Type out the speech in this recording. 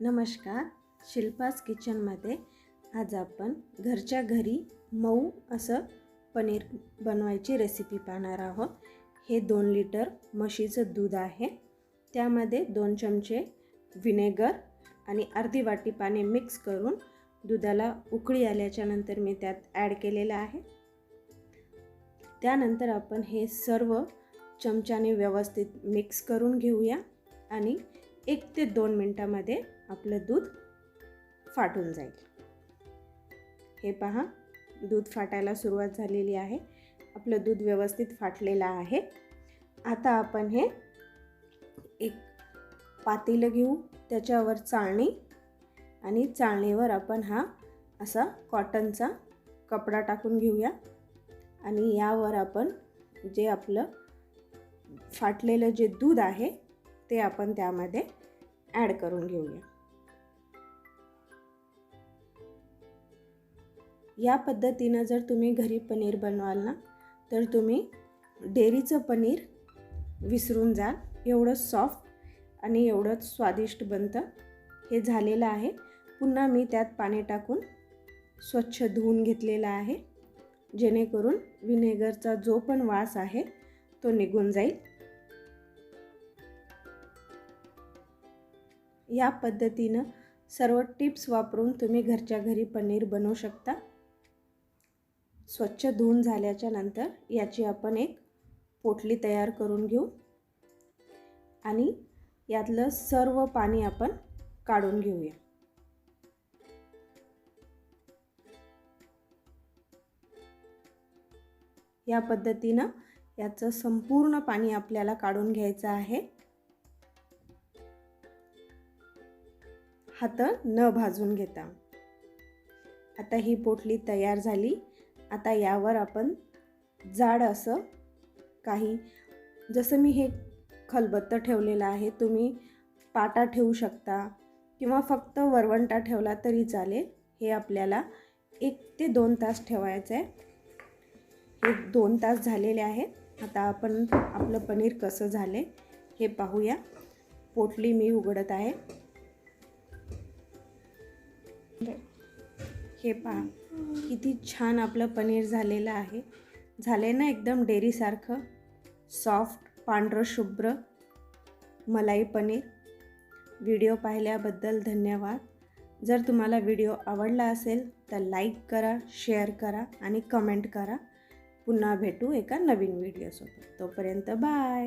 नमस्कार शिल्पास किचनमध्ये आज आपण घरच्या घरी मऊ असं पनीर बनवायची रेसिपी पाहणार आहोत. हे दोन लिटर म्हशीचं दूध आहे. त्यामध्ये दोन चमचे व्हिनेगर आणि अर्धी वाटी पाणी मिक्स करून दुधाला उकळी आल्याच्यानंतर मी त्यात ॲड केलेलं आहे. त्यानंतर आपण हे सर्व चमच्याने व्यवस्थित मिक्स करून घेऊया आणि एक ते दोन मिनटामध्ये आपलं दूध फाटून जाईल. हे पहा दूध फाटायला सुरुवात झालेली आहे. आपलं दूध व्यवस्थित फाटलेलं आहे. आता आपण हे एक पातेलं घेऊ त्याच्यावर चाळणी आणि चाळणीवर आपण हा असा कॉटनचा कपडा टाकून घेऊया. आणि यावर आपण जे आपलं फाटलेलं जे दूध आहे ते आपण त्यामध्ये ॲड करून घेऊया. या पद्धतीनं जर तुम्ही घरी पनीर बनवाल ना तर तुम्ही डेअरीचं पनीर विसरून जाल. एवढं सॉफ्ट आणि एवढंच स्वादिष्ट बनतं. हे झालेलं आहे. पुन्हा मी त्यात पाणी टाकून स्वच्छ धुवून घेतलेला आहे. जेणेकरून व्हिनेगरचा जो पण वास आहे तो निघून जाईल. या पद्धतीनं सर्व टिप्स वापरून तुम्ही घरच्या घरी पनीर बनवू शकता. स्वच्छ धुवून झाल्याच्यानंतर याची आपण एक पोटली तयार करून घेऊ. आणि यातलं सर्व पाणी आपण काढून घेऊया. या पद्धतीनं याचं संपूर्ण पाणी आपल्याला काढून घ्यायचं आहे. हात न भाजून घेता. आता ही पोटली तयार झाली. आता यावर आपण जाड असं काही जसं मी हे खलबत्तं ठेवलेलं आहे तुम्ही पाटा ठेवू शकता किंवा फक्त वरवंटा ठेवला तरी चालेल. हे आपल्याला एक ते दोन तास ठेवायचं आहे. एक दोन तास झालेले आहेत. आता आपण आपलं पनीर कसं झालं हे पाहूया. पोटली मी उघडत आहे. हे पहा किती छान आपलं पनीर झालेलं आहे. झाले ना एकदम डेअरीसारखं. सॉफ्ट पांढरं शुभ्र मलाई पनीर. व्हिडिओ पाहिल्याबद्दल धन्यवाद. जर तुम्हाला व्हिडिओ आवडला असेल तर लाईक करा शेअर करा आणि कमेंट करा. पुन्हा भेटू एका नवीन व्हिडिओसोबत. तोपर्यंत बाय.